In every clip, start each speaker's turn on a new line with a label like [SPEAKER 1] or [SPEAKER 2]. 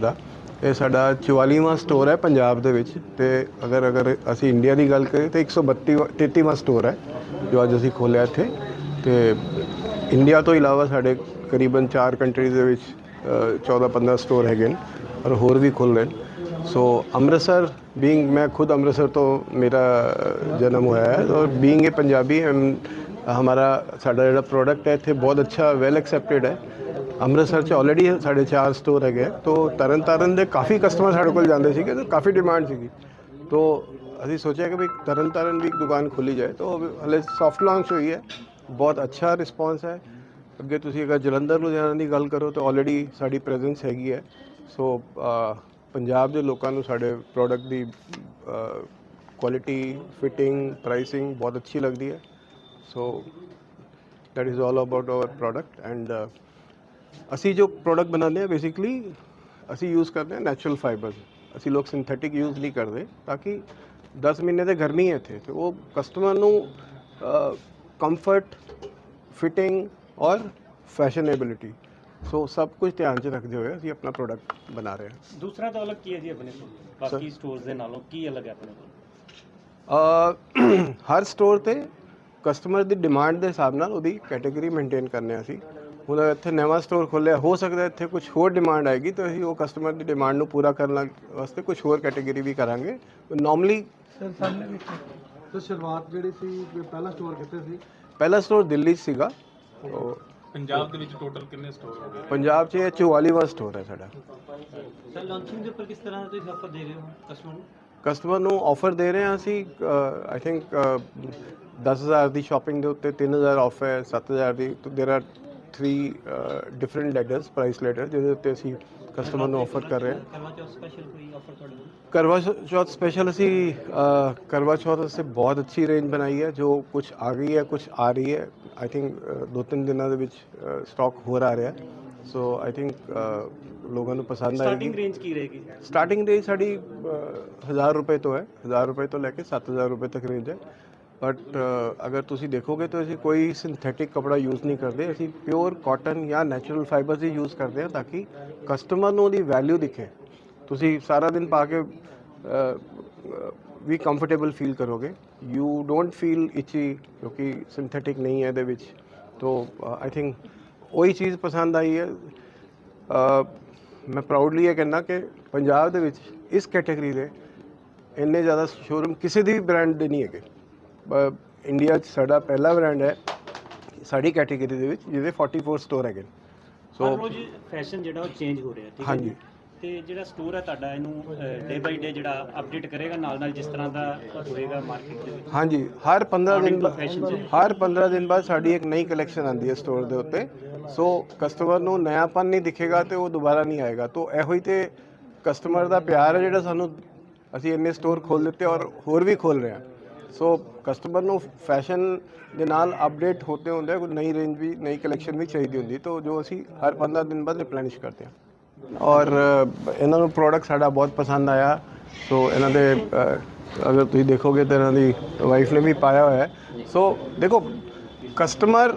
[SPEAKER 1] ਦਾ। ਇਹ ਸਾਡਾ 44ਵਾਂ ਸਟੋਰ ਹੈ ਪੰਜਾਬ ਦੇ ਵਿੱਚ ਤੇ ਅਗਰ ਅਗਰ ਅਸੀਂ ਇੰਡੀਆ ਦੀ ਗੱਲ ਕਰੀਏ ਤਾਂ 132 33ਵਾਂ ਸਟੋਰ ਹੈ ਜੋ ਅੱਜ ਅਸੀਂ ਖੋਲ੍ਹਿਆ ਇੱਥੇ। ਤੇ ਇੰਡੀਆ ਤੋਂ ਇਲਾਵਾ ਸਾਡੇ ਕਰੀਬਨ 4 ਕੰਟਰੀਜ਼ ਦੇ ਵਿੱਚ 14-15 ਸਟੋਰ ਹੈਗੇ ਨੇ ਔਰ ਹੋਰ ਵੀ ਖੁੱਲ੍ਹ ਰਹੇ ਨੇ। ਸੋ ਅੰਮ੍ਰਿਤਸਰ ਬੀਇੰਗ ਮੈਂ ਖੁਦ ਅੰਮ੍ਰਿਤਸਰ ਤੋਂ ਮੇਰਾ ਜਨਮ ਹੋਇਆ ਹੈ ਔਰ ਬੀਇੰਗ ਇਹ ਪੰਜਾਬੀ ਹਮ- ਹਮਾਰਾ ਸਾਡਾ ਜਿਹੜਾ ਪ੍ਰੋਡਕਟ ਹੈ ਇੱਥੇ ਬਹੁਤ ਅੱਛਾ ਵੈਲ ਐਕਸੈਪਟਡ ਹੈ। ਅੰਮ੍ਰਿਤਸਰ 'ਚ ਆਲਰੇਡੀ ਸਾਡੇ ਚਾਰ ਸਟੋਰ ਹੈਗੇ ਆ। ਤੋ ਤਰਨ ਦੇ ਕਾਫੀ ਕਸਟਮਰ ਸਾਡੇ ਕੋਲ ਜਾਂਦੇ ਸੀਗੇ ਤੇ ਕਾਫੀ ਡਿਮਾਂਡ ਸੀਗੀ। ਤੋ ਅਸੀਂ ਸੋਚਿਆ ਕਿ ਵੀ ਤਰਨ ਤਾਰਨ ਵੀ ਇੱਕ ਦੁਕਾਨ ਖੋਲੀ ਜਾਏ। ਤੋ ਹਲੇ ਸੌਫਟ ਲਾਂਚ ਹੋਈ ਹੈ। ਬਹੁਤ ਅੱਛਾ ਰਿਸਪੌਂਸ ਹੈ। ਅੱਗੇ ਤੁਸੀਂ ਅਗਰ ਜਲੰਧਰ ਲੁਧਿਆਣਾ ਦੀ ਗੱਲ ਕਰੋ ਤਾਂ ਆਲਰੇਡੀ ਸਾਡੀ ਪ੍ਰੈਜ਼ੈਂਸ ਹੈਗੀ ਹੈ। ਸੋ ਪੰਜਾਬ ਦੇ ਲੋਕਾਂ ਨੂੰ ਸਾਡੇ ਪ੍ਰੋਡਕਟ ਦੀ ਕੁਆਲਿਟੀ ਫਿਟਿੰਗ ਪ੍ਰਾਈਸਿੰਗ ਬਹੁਤ ਅੱਛੀ ਲੱਗਦੀ ਹੈ। ਸੋ that is all about our product and uh, ਅਸੀਂ ਜੋ ਪ੍ਰੋਡਕਟ ਬਣਾਉਂਦੇ ਆ ਬੇਸਿਕਲੀ ਅਸੀਂ ਯੂਜ਼ ਕਰਦੇ ਆ ਨੈਚੁਰਲ ਫਾਈਬਰਸ ਅਸੀਂ ਲੋਕ ਸਿੰਥੈਟਿਕ ਯੂਜ਼ ਨਹੀਂ ਕਰਦੇ ਤਾਂ ਕਿ 10 ਮਹੀਨੇ ਤੇ ਗਰਮੀ ਹੈ ਇੱਥੇ ਤੇ ਉਹ ਕਸਟਮਰ ਨੂੰ ਕੰਫਰਟ ਫਿਟਿੰਗ ਔਰ ਫੈਸ਼ਨੇਬਿਲਿਟੀ ਸੋ ਸਭ ਕੁਝ ਧਿਆਨ 'ਚ ਰੱਖਦੇ ਹੋਏ ਅਸੀਂ ਆਪਣਾ ਪ੍ਰੋਡਕਟ ਬਣਾ ਰਹੇ ਹਾਂ।
[SPEAKER 2] ਦੂਸਰਾ ਤਾਂ ਅਲੱਗ ਕੀ ਹੈ ਜੀ ਆਪਣੇ ਕੋਲ? ਬਾਕੀ ਸਟੋਰਸ ਦੇ ਨਾਲੋਂ ਕੀ ਅਲੱਗ ਹੈ ਆਪਣੇ ਕੋਲ?
[SPEAKER 1] ਹਰ ਸਟੋਰ ਤੇ ਕਸਟਮਰ ਦੀ ਡਿਮਾਂਡ ਦੇ ਹਿਸਾਬ ਨਾਲ ਉਹਦੀ ਕੈਟਾਗਰੀ ਮੇਨਟੇਨ ਕਰਨੇ ਆ ਅਸੀਂ। ਹੁਣ ਇੱਥੇ ਨਵਾਂ ਸਟੋਰ ਖੋਲ੍ਹਿਆ ਹੋ ਸਕਦਾ ਇੱਥੇ ਕੁਝ ਹੋਰ ਡਿਮਾਂਡ ਆਏਗੀ ਤਾਂ ਅਸੀਂ ਉਹ ਕਸਟਮਰ ਦੀ ਡਿਮਾਂਡ ਨੂੰ ਪੂਰਾ ਕਰਨ ਵਾਸਤੇ ਕੁਝ ਹੋਰ ਕੈਟਾਗਰੀ ਵੀ ਕਰਾਂਗੇ। ਨਾਰਮਲੀ
[SPEAKER 3] ਸਰ ਸਾਹਮਣੇ ਵੀ ਸੋ ਸ਼ੁਰੂਆਤ ਜਿਹੜੀ ਸੀ ਪਹਿਲਾ ਸਟੋਰ ਕਿੱਥੇ ਸੀ?
[SPEAKER 1] ਪਹਿਲਾ ਸਟੋਰ ਦਿੱਲੀ 'ਚ ਸੀਗਾ।
[SPEAKER 4] ਪੰਜਾਬ ਦੇ ਵਿੱਚ ਟੋਟਲ ਕਿੰਨੇ ਸਟੋਰ ਹੋ ਗਏ?
[SPEAKER 1] ਪੰਜਾਬ 'ਚ ਇਹ 44ਵਾਂ ਸਟੋਰ ਹੈ ਸਾਡਾ।
[SPEAKER 2] ਸਰ ਲਾਂਚਿੰਗ ਦੇ ਉੱਪਰ ਕਿਸ ਤਰ੍ਹਾਂ ਦਾ ਤੁਸੀਂ ਆਫਰ ਦੇ ਰਹੇ ਹੋ ਕਸਟਮਰ ਨੂੰ?
[SPEAKER 1] ਕਸਟਮਰ ਨੂੰ ਆਫਰ ਦੇ ਰਹੇ ਹਾਂ ਅਸੀਂ ਆਈ ਥਿੰਕ 10000 ਦੀ ਸ਼ਾਪਿੰਗ ਦੇ ਉੱਤੇ 3000 ਆਫ ਹੈ 7000 ਦੀ there are 3 different letters price letter ਜਿਹਦੇ ਉੱਤੇ ਅਸੀਂ ਕਸਟਮਰ ਨੂੰ ਆਫਰ ਕਰ ਰਹੇ ਹਾਂ।
[SPEAKER 2] ਕਰਵਾ ਚੌਥ ਸਪੈਸ਼ਲ ਕੋਈ ਆਫਰ ਤੁਹਾਡੇ ਕੋਲ
[SPEAKER 1] ਕਰਵਾ ਚੌਥ ਸਪੈਸ਼ਲ ਅਸੀਂ ਕਰਵਾ ਚੌਥ ਵਾਸਤੇ ਬਹੁਤ ਅੱਛੀ ਰੇਂਜ ਬਣਾਈ ਹੈ ਜੋ ਕੁਝ ਆ ਗਈ ਹੈ ਕੁਝ ਆ ਰਹੀ ਹੈ। ਆਈ ਥਿੰਕ ਦੋ ਤਿੰਨ ਦਿਨਾਂ ਦੇ ਵਿੱਚ ਸਟਾਕ ਹੋਰ ਆ ਰਿਹਾ। ਸੋ ਆਈ ਥਿੰਕ ਲੋਕਾਂ ਨੂੰ ਪਸੰਦ
[SPEAKER 2] ਸਟਾਰਟਿੰਗ
[SPEAKER 1] ਆਏਗੀ
[SPEAKER 2] ਰੇਂਜ ਕੀ ਰਹੇਗੀ?
[SPEAKER 1] ਸਟਾਰਟਿੰਗ ਰੇਂਜ ਸਾਡੀ 1000 ਰੁਪਏ ਤੋਂ ਹੈ। 1000 ਰੁਪਏ ਤੋਂ ਲੈ ਕੇ 7000 ਰੁਪਏ ਤੱਕ ਰੇਂਜ ਹੈ। ਬਟ uh, ਅਗਰ ਤੁਸੀਂ ਦੇਖੋਗੇ ਤਾਂ ਅਸੀਂ ਕੋਈ ਸਿੰਥੈਟਿਕ ਕਪੜਾ ਯੂਜ਼ ਨਹੀਂ ਕਰਦੇ। ਅਸੀਂ ਪਿਓਰ ਕਾਟਨ ਜਾਂ ਨੈਚੁਰਲ ਫਾਈਬਰਸ ਹੀ ਯੂਜ਼ ਕਰਦੇ ਹਾਂ ਤਾਂ ਕਿ ਕਸਟਮਰ ਨੂੰ ਉਹਦੀ ਵੈਲਿਊ ਦਿਖੇ। ਤੁਸੀਂ ਸਾਰਾ ਦਿਨ ਪਾ ਕੇ ਵੀ ਕੰਫਰਟੇਬਲ ਫੀਲ ਕਰੋਗੇ। ਯੂ ਡੋਂਟ ਫੀਲ ਇਚੀ ਕਿਉਂਕਿ ਸਿੰਥੈਟਿਕ ਨਹੀਂ ਹੈ ਇਹਦੇ ਵਿੱਚ। ਤੋ ਆਈ ਥਿੰਕ ਉਹੀ ਚੀਜ਼ ਪਸੰਦ ਆਈ ਹੈ। uh, ਮੈਂ ਪ੍ਰਾਊਡਲੀ ਇਹ ਕਹਿੰਦਾ ਕਿ ਪੰਜਾਬ ਦੇ ਵਿੱਚ ਇਸ ਕੈਟਾਗਰੀ ਦੇ ਇੰਨੇ ਜ਼ਿਆਦਾ ਸ਼ੋਰੂਮ ਕਿਸੇ ਦੀ ਵੀ ਬ੍ਰਾਂਡ ਦੇ ਨਹੀਂ ਹੈਗੇ। ਇੰਡੀਆ 'ਚ ਸਾਡਾ ਪਹਿਲਾ ਬ੍ਰਾਂਡ ਹੈ ਸਾਡੀ ਕੈਟਾਗਰੀ ਦੇ ਵਿੱਚ ਜਿਹਦੇ 44 ਸਟੋਰ ਹੈਗੇ ਸੋ
[SPEAKER 2] ਰੋਜ਼ ਫੈਸ਼ਨ ਜਿਹੜਾ ਉਹ ਚੇਂਜ ਹੋ ਰਿਹਾ ਠੀਕ ਹੈ
[SPEAKER 1] ਹਾਂਜੀ।
[SPEAKER 2] ਤੇ ਜਿਹੜਾ ਸਟੋਰ ਹੈ ਤੁਹਾਡਾ ਇਹਨੂੰ ਡੇ ਬਾਈ ਡੇ ਜਿਹੜਾ ਅਪਡੇਟ ਕਰੇਗਾ ਨਾਲ ਨਾਲ ਜਿਸ ਤਰ੍ਹਾਂ ਦਾ ਹੋਏਗਾ ਮਾਰਕੀਟ ਦੇ ਵਿੱਚ?
[SPEAKER 1] ਹਾਂਜੀ ਹਰ 15 ਦਿਨ ਬਾਅਦ। ਹਰ 15 ਦਿਨ ਬਾਅਦ ਸਾਡੀ ਇੱਕ ਨਈ ਕਲੈਕਸ਼ਨ ਆਉਂਦੀ ਹੈ ਸਟੋਰ ਦੇ ਉੱਤੇ। ਸੋ ਕਸਟਮਰ ਨੂੰ ਨයාਪਨ ਨਹੀਂ ਦਿਖੇਗਾ ਤੇ ਉਹ ਦੁਬਾਰਾ ਨਹੀਂ ਆਏਗਾ। ਤੋ ਇਹੋ ਹੀ ਤੇ ਕਸਟਮਰ ਦਾ ਪਿਆਰ ਹੈ ਜਿਹੜਾ ਸਾਨੂੰ ਅਸੀਂ ਇੰਨੇ ਸਟੋਰ ਖੋਲ ਦਿੱਤੇ ਔਰ ਹੋਰ ਵੀ ਖੋਲ ਰਹੇ ਹਾਂ। ਸੋ ਕਸਟਮਰ ਨੂੰ ਫੈਸ਼ਨ ਦੇ ਨਾਲ ਅਪਡੇਟ ਹੋਤੇ ਹੁੰਦੇ ਕੋਈ ਨਈ ਰੇਂਜ ਵੀ, ਨਈ ਕਲੈਕਸ਼ਨ ਵੀ ਚਾਹੀਦੀ ਹੁੰਦੀ। ਤਾਂ ਜੋ ਅਸੀਂ ਹਰ 15 ਦਿਨ ਬਾਅਦ ਰਿਪਲੈਨਿਸ਼ ਕਰਦੇ ਹਾਂ ਔਰ, ਇਹਨਾਂ ਨੂੰ ਪ੍ਰੋਡਕਟ ਸਾਡਾ ਬਹੁਤ ਪਸੰਦ ਆਇਆ। ਸੋ ਇਹਨਾਂ ਦੇ ਅਗਰ ਤੁਸੀਂ ਦੇਖੋਗੇ ਤਾਂ ਇਹਨਾਂ ਦੀ ਵਾਈਫ ਨੇ ਵੀ ਪਾਇਆ ਹੋਇਆ ਹੈ। ਸੋ ਦੇਖੋ ਕਸਟਮਰ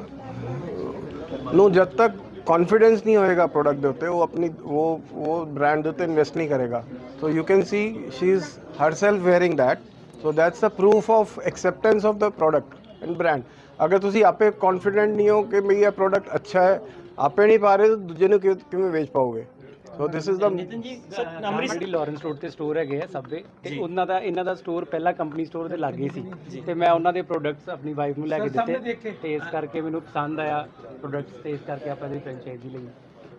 [SPEAKER 1] ਨੂੰ ਜਦ ਤੱਕ ਕੌਨਫੀਡੈਂਸ ਨਹੀਂ ਹੋਏਗਾ ਪ੍ਰੋਡਕਟ ਦੇ ਉੱਤੇ, ਉਹ ਆਪਣੀ, ਉਹ ਉਹ ਬ੍ਰਾਂਡ ਦੇ ਉੱਤੇ ਇਨਵੈਸਟ ਨਹੀਂ ਕਰੇਗਾ। So you can see she is herself wearing that so that's the proof of acceptance of the product and brand ਅਗਰ ਤੁਸੀਂ ਆਪੇ ਕੌਨਫੀਡੈਂਟ ਨਹੀਂ ਹੋ ਕਿ ਇਹ ਪ੍ਰੋਡਕਟ ਅੱਛਾ ਹੈ ਆਪੇ ਨਹੀਂ ਪਾ ਰਹੇ ਤਾਂ ਦੂਜੇ ਨੂੰ ਕਿਵੇਂ ਕਿਵੇਂ ਵੇਚ ਪਾਓਗੇ? ਸੋ ਦਿਸ is the
[SPEAKER 2] Nitin ji
[SPEAKER 5] Amritsar Lawrence road ਤੇ ਸਟੋਰ ਹੈਗੇ ਆ ਸਭ ਦੇ। ਤੇ ਉਹਨਾਂ ਦਾ ਇਹਨਾਂ ਦਾ ਸਟੋਰ ਪਹਿਲਾਂ ਕੰਪਨੀ ਸਟੋਰ ਦੇ ਲਾਗੇ ਸੀ। ਤੇ ਮੈਂ ਉਹਨਾਂ ਦੇ ਪ੍ਰੋਡਕਟਸ ਆਪਣੀ ਵਾਈਫ ਨੂੰ ਲੈ ਕੇ ਦਿੱਤੇ। ਤੇ ਇਸ ਕਰਕੇ ਮੈਨੂੰ ਪਸੰਦ ਆਇਆ। ਪ੍ਰੋਡਕਟਸ ਤੇ ਇਸ ਕਰਕੇ ਆਪਾਂ ਦੀ ਫਰੈਂਚਾਈਜ਼ੀ ਲਈ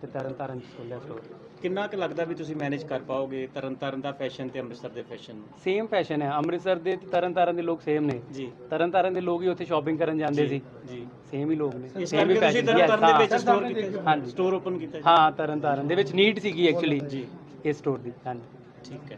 [SPEAKER 5] ਤੇ ਤਰਨ ਤਾਰਨ ਸਟੋਰ
[SPEAKER 2] ਕਿੰਨਾ ਕੁ ਲੱਗਦਾ ਵੀ ਤੁਸੀਂ ਮੈਨੇਜ ਕਰ ਪਾਓਗੇ ਤਰਨ ਤਾਰਨ ਦਾ ਫੈਸ਼ਨ ਤੇ ਅੰਮ੍ਰਿਤਸਰ ਦੇ ਫੈਸ਼ਨ ਨੂੰ?
[SPEAKER 5] ਸੇਮ ਫੈਸ਼ਨ ਹੈ। ਅੰਮ੍ਰਿਤਸਰ ਦੇ ਤੇ ਤਰਨ ਤਾਰਨ ਦੇ ਲੋਕ ਸੇਮ ਨੇ।
[SPEAKER 2] ਜੀ।
[SPEAKER 5] ਤਰਨ ਤਾਰਨ ਦੇ ਲੋਕ ਹੀ ਉੱਥੇ ਸ਼ਾਪਿੰਗ ਕਰਨ ਜਾਂਦੇ ਸੀ।
[SPEAKER 2] ਜੀ।
[SPEAKER 5] ਸੇਮ ਹੀ ਲੋਕ ਨੇ।
[SPEAKER 2] ਇਸ
[SPEAKER 5] ਸੇਮ ਹੀ
[SPEAKER 2] ਕਰਕੇ ਤੁਸੀਂ
[SPEAKER 5] ਫੈਸ਼ਨ
[SPEAKER 2] ਤਰਨ ਤਾਰਨ ਦੇ ਵਿੱਚ ਸਟੋਰ ਕੀਤਾ
[SPEAKER 5] ਹਾਂਜੀ।
[SPEAKER 2] ਸਟੋਰ ਓਪਨ ਕੀਤਾ ਜੀ?
[SPEAKER 5] ਹਾਂ ਤਰਨ ਤਾਰਨ ਦੇ ਵਿੱਚ ਨੀਡ ਸੀਗੀ ਐਕਚੁਅਲੀ
[SPEAKER 2] ਜੀ।
[SPEAKER 5] ਇਸ ਸਟੋਰ ਦੀ ਹਾਂਜੀ।
[SPEAKER 2] ਠੀਕ ਹੈ।